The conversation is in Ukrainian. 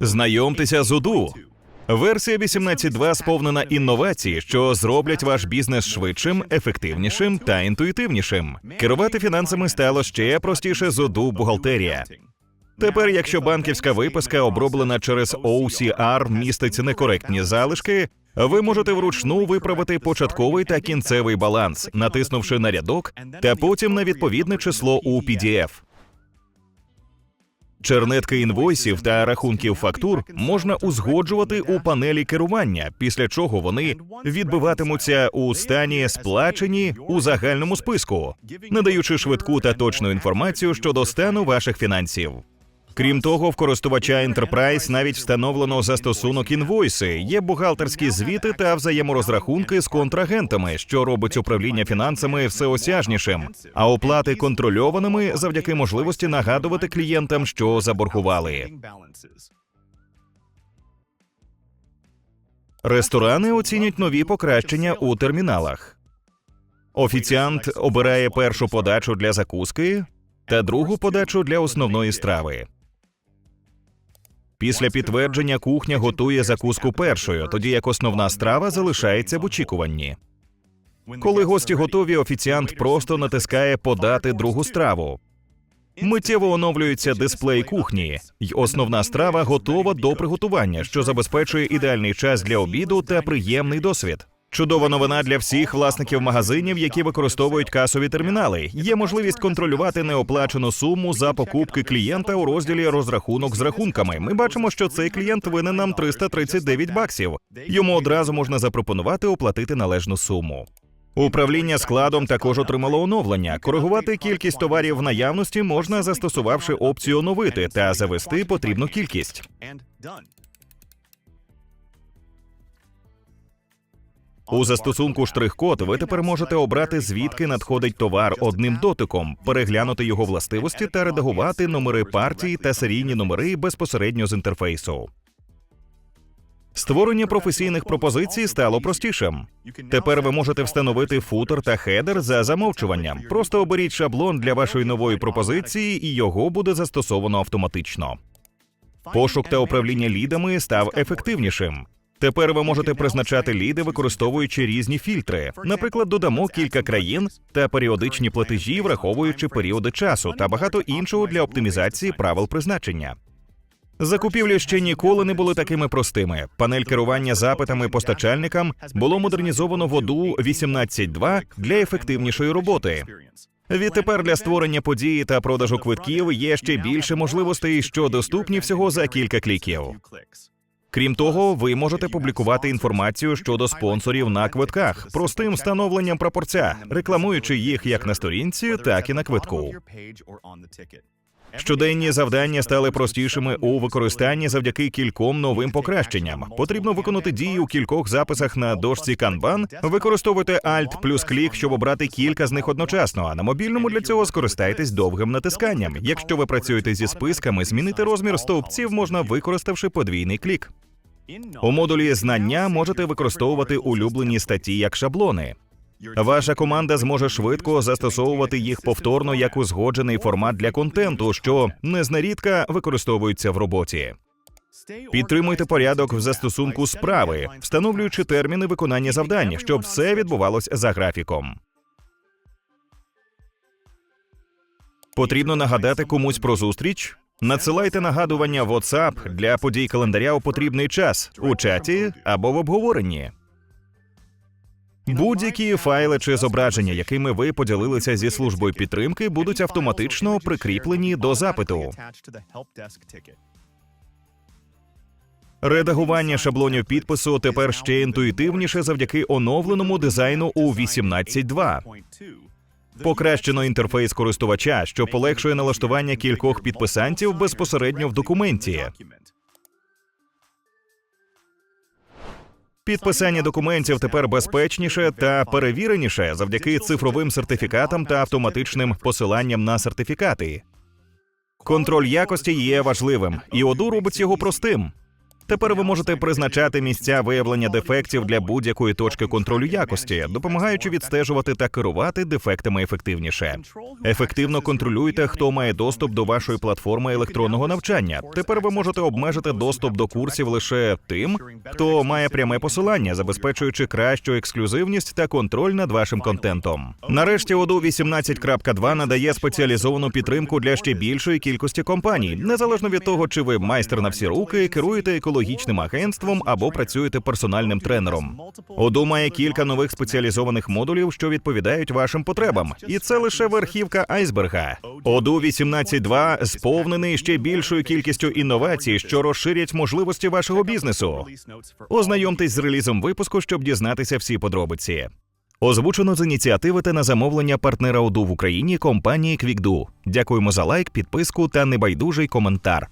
Знайомтеся з Уду. Версія 18.2 сповнена інновацій, що зроблять ваш бізнес швидшим, ефективнішим та інтуїтивнішим. Керувати фінансами стало ще простіше з Уду бухгалтерія. Тепер, якщо банківська виписка оброблена через OCR містить некоректні залишки, ви можете вручну виправити початковий та кінцевий баланс, натиснувши на рядок та потім на відповідне число у PDF. Чернетки інвойсів та рахунків фактур можна узгоджувати у панелі керування, після чого вони відбиватимуться у стані сплачені у загальному списку, надаючи швидку та точну інформацію щодо стану ваших фінансів. Крім того, в користувача Enterprise навіть встановлено застосунок інвойси, є бухгалтерські звіти та взаєморозрахунки з контрагентами, що робить управління фінансами всеосяжнішим, а оплати контрольованими завдяки можливості нагадувати клієнтам, що заборгували. Ресторани оцінять нові покращення у терміналах. Офіціант обирає першу подачу для закуски та другу подачу для основної страви. Після підтвердження кухня готує закуску першою, тоді як основна страва залишається в очікуванні. Коли гості готові, офіціант просто натискає подати другу страву. Миттєво оновлюється дисплей кухні, й основна страва готова до приготування, що забезпечує ідеальний час для обіду та приємний досвід. Чудова новина для всіх власників магазинів, які використовують касові термінали. Є можливість контролювати неоплачену суму за покупки клієнта у розділі розрахунок з рахунками. Ми бачимо, що цей клієнт винен нам 339 баксів. Йому одразу можна запропонувати оплатити належну суму. Управління складом також отримало оновлення. Коригувати кількість товарів в наявності можна застосувавши опцію оновити та завести потрібну кількість. У застосунку штрих-код ви тепер можете обрати звідки надходить товар одним дотиком, переглянути його властивості та редагувати номери партії та серійні номери безпосередньо з інтерфейсу. Створення професійних пропозицій стало простішим. Тепер ви можете встановити футер та хедер за замовчуванням. Просто оберіть шаблон для вашої нової пропозиції, і його буде застосовано автоматично. Пошук та управління лідами став ефективнішим. Тепер ви можете призначати ліди, використовуючи різні фільтри. Наприклад, додамо кілька країн та періодичні платежі, враховуючи періоди часу та багато іншого для оптимізації правил призначення. Закупівлі ще ніколи не були такими простими. Панель керування запитами постачальникам було модернізовано в ОДУ 18.2 для ефективнішої роботи. Відтепер для створення події та продажу квитків є ще більше можливостей, що доступні всього за кілька кліків. Крім того, ви можете публікувати інформацію щодо спонсорів на квитках простим встановленням прапорця, рекламуючи їх як на сторінці, так і на квитку. Щоденні завдання стали простішими у використанні завдяки кільком новим покращенням. Потрібно виконати дії у кількох записах на дошці Kanban. Використовуйте Alt плюс клік, щоб обрати кілька з них одночасно. А на мобільному для цього скористайтесь довгим натисканням. Якщо ви працюєте зі списками, змінити розмір стовпців можна використавши подвійний клік. У модулі знання можете використовувати улюблені статті як шаблони. Ваша команда зможе швидко застосовувати їх повторно як узгоджений формат для контенту, що незнарідка використовується в роботі. Підтримуйте порядок в застосунку справи, встановлюючи терміни виконання завдань, щоб все відбувалось за графіком. Потрібно нагадати комусь про зустріч. Надсилайте нагадування в WhatsApp для подій календаря у потрібний час у чаті або в обговоренні. Будь-які файли чи зображення, якими ви поділилися зі службою підтримки, будуть автоматично прикріплені до запиту. Редагування шаблонів підпису тепер ще інтуїтивніше завдяки оновленому дизайну у 18.2. Покращено інтерфейс користувача, що полегшує налаштування кількох підписантів безпосередньо в документі. Підписання документів тепер безпечніше та перевіреніше завдяки цифровим сертифікатам та автоматичним посиланням на сертифікати. Контроль якості є важливим, і ОДУ робить його простим. Тепер ви можете призначати місця виявлення дефектів для будь-якої точки контролю якості, допомагаючи відстежувати та керувати дефектами ефективніше. Ефективно контролюйте, хто має доступ до вашої платформи електронного навчання. Тепер ви можете обмежити доступ до курсів лише тим, хто має пряме посилання, забезпечуючи кращу ексклюзивність та контроль над вашим контентом. Нарешті Odoo 18.2 надає спеціалізовану підтримку для ще більшої кількості компаній, незалежно від того, чи ви майстер на всі руки, керуєте екологічним агентством або працюєте персональним тренером. Odoo має кілька нових спеціалізованих модулів, що відповідають вашим потребам, і це лише верхівка айсберга. Odoo 18.2 сповнений ще більшою кількістю інновацій, що розширять можливості вашого бізнесу. Ознайомтесь з релізом випуску, щоб дізнатися всі подробиці. Озвучено з ініціативи та на замовлення партнера ОДУ в Україні компанії QuickDo. Дякуємо за лайк, підписку та небайдужий коментар.